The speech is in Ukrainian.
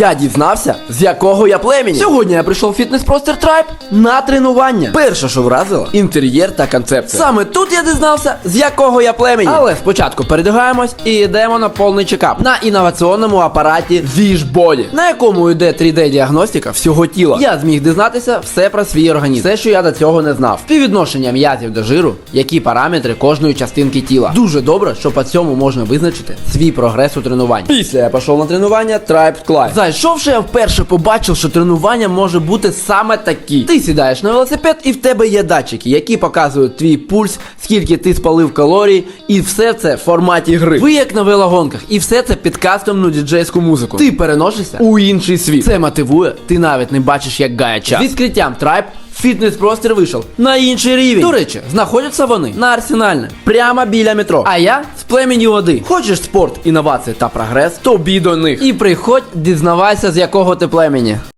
Я дізнався, з якого я племені. Сьогодні я прийшов в фітнес-простір Tribe на тренування. Перше, що вразило, інтер'єр та концепція. Саме тут я дізнався, з якого я племені. Але спочатку передягаємось і йдемо на повний чекап на інноваційному апараті Wishbody, на якому йде 3D-діагностика всього тіла. Я зміг дізнатися все про свій організм, все, що я до цього не знав. Співвідношення м'язів до жиру, які параметри кожної частинки тіла. Дуже добре, що по цьому можна визначити свій прогрес у тренуванні. Після я пішов на тренування Tribe Climb. Зайшовши, я вперше побачив, що тренування може бути саме такі. Ти сідаєш на велосипед і в тебе є датчики, які показують твій пульс, скільки ти спалив калорій, і все це в форматі гри. Ви як на велогонках, і все це під кастомну діджейську музику. Ти переносишся у інший світ. Це мотивує, ти навіть не бачиш, як гає час. З відкриттям Tribe Фітнес-простір вийшов на інший рівень. До речі, знаходяться вони на арсенальне, прямо біля метро. А я з племені води. Хочеш спорт, інновації та прогрес? Тобі до них. І приходь, дізнавайся, з якого ти племені.